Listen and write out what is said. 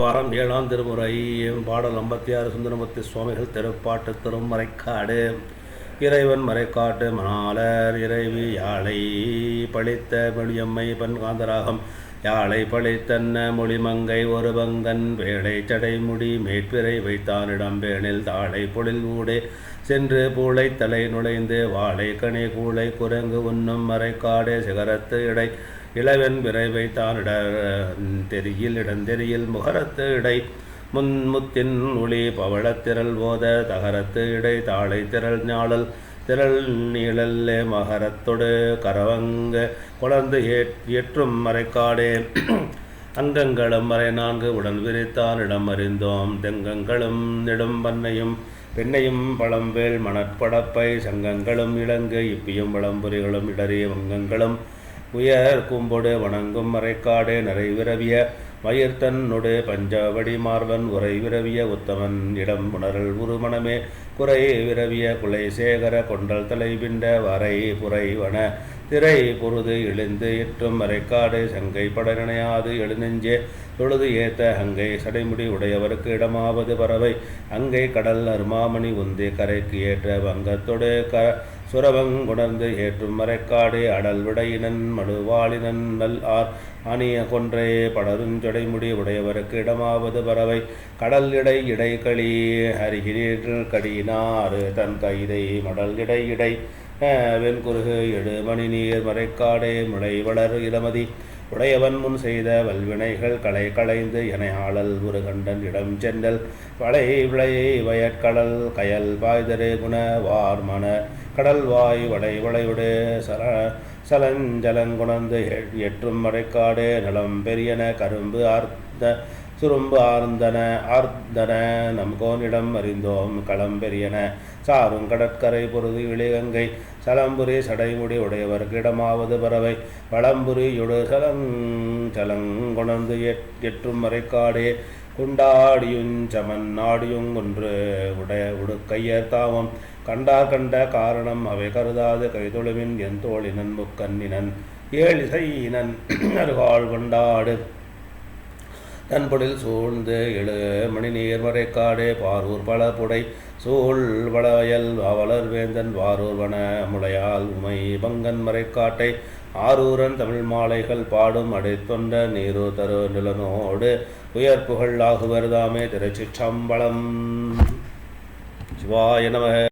வாரம் ஏழாம் திருமுறை. பாடல் ஐம்பத்தி ஆறு சுந்தரமூர்த்தி சுவாமிகள் திருப்பாட்டு திருமறைக்காடு. இறைவன் மறைக்காட்டு மணாலர் இறைவி யாழை பழித்த மொழியம்மை பன்காந்தராகம். யாழை பழித்தன்ன மொழிமங்கை ஒரு பங்கன் வேளை சடைமுடி மேற்பிறை வைத்தானிடம் பேணில் தாழை பொழில் ஊடே. சென்று பூளை தலை நுழைந்து வாழை கனி கூளை குரங்கு உண்ணும் மறைக்காடே சிகரத்து இடை. இளவன் விரைவை தானிட தெரியில் இடந்தெரியில் முகரத்து இடை. முன்முத்தின் ஒளி பவளத்திரள் போத தகரத்து இடை தாளை திரள் ஞாழல். திரள் நீழல்லே மகரத்தொடு கரவங்க குளர்ந்து ஏற்றும் மறைக்காடே. அங்கங்களும் மறை நான்கு உடன் விரித்தான் இடம் அறிந்தோம். தெங்கங்களும் நெடும் பண்ணையும் பெண்ணையும் பழம்பேல் மணற்படப்பை. சங்கங்களும் இளங்கு இப்பியும் பழம்புரிகளும் இடறிய வங்கங்களும் உயர் கும்பொடு வணங்கும் மறைக்காடு நிறைவிரவிய விரவிய மயிர்த்தன்னொடு பஞ்சவடி மார்பன் உரை விரவிய உத்தமன் இடம் உணரல் உருமணமே. குறை விரவிய குலை சேகர கொண்டல் தலைபிண்ட வரை புரைவன திரை பொருது எழுந்து எட்டும் மறைக்காடு சங்கை படநினையாது எழுநெஞ்சே. தொழுது ஏத்த அங்கை சடைமுடி உடையவருக்கு இடமாவது பறவை. அங்கை கடல் அருமாமணி உந்தி கரைக்கு ஏற்ற வங்கத்தொடு க சுரவங்குணர்ந்து ஏற்றும் மறைக்காடு அடல் விடையினன் மடுவாளினன் நல் ஆர் அணிய கொன்றே படருஞ்சடைமுடி உடையவருக்கு இடமாவது பறவை. கடல் இடை இடைகளி அருகிறீர்கள் கடினாறு தன் கைதை மடல் இடை இடை. வெண்குருகு எடு மணி நீர் மறைக்காடே முளை வளர் இளமதி. உடையவன் முன் செய்த வல்வினைகள் களை களைந்து என ஆளல் ஒரு கண்டன் இடம் சென்றல். வளை விளையை வயற்கடல் கயல் பாய்தரு குண வார் மன. கடல் வாய் வளை வளைவுடு சல சலஞ்சலங்குணர்ந்து எற்றும் மறைக்காடு நலம் பெரியன கரும்பு ஆர்த்த. சுரும்பு ஆர்ந்தன ஆர்ந்தன நம் கோனிடம் அறிந்தோம் களம் பெரியன. சாரும் கடற்கரை பொருது இளிகங்கை சலம்புரி சடைமுடி உடையவர்க்கு இடமாவது பறவை வளம்புரி யுடு சலங் சலங்குணர்ந்து எற்றும் மறைக்காடே. குண்டாடியுஞ் சமன் நாடியுங் ஒன்று உடைய உடுக்கையர் தாமம் கண்டார் கண்ட காரணம் அவை கருதாது கைதொழுவின் என் தோழினன் முக்கண்ணினன். ஏழிசையினன் அருகால் கொண்டாடு. நண்பொழில் சூழ்ந்து எழு மணி நீர் மறைக்காடே பாரூர் பல புடை. சூழ் வளவயல் அவலர் வேந்தன் வாரூர் வன முளையால் உமை பங்கன் மறைக்காட்டை. ஆரூரன் தமிழ் மாலைகள் பாடும் அடைத்தொண்ட நீரு தரு நிலனோடு உயர் புகழ் ஆகுவர் தாமே திருச்சிற்றம்பலம். சிவாய நமக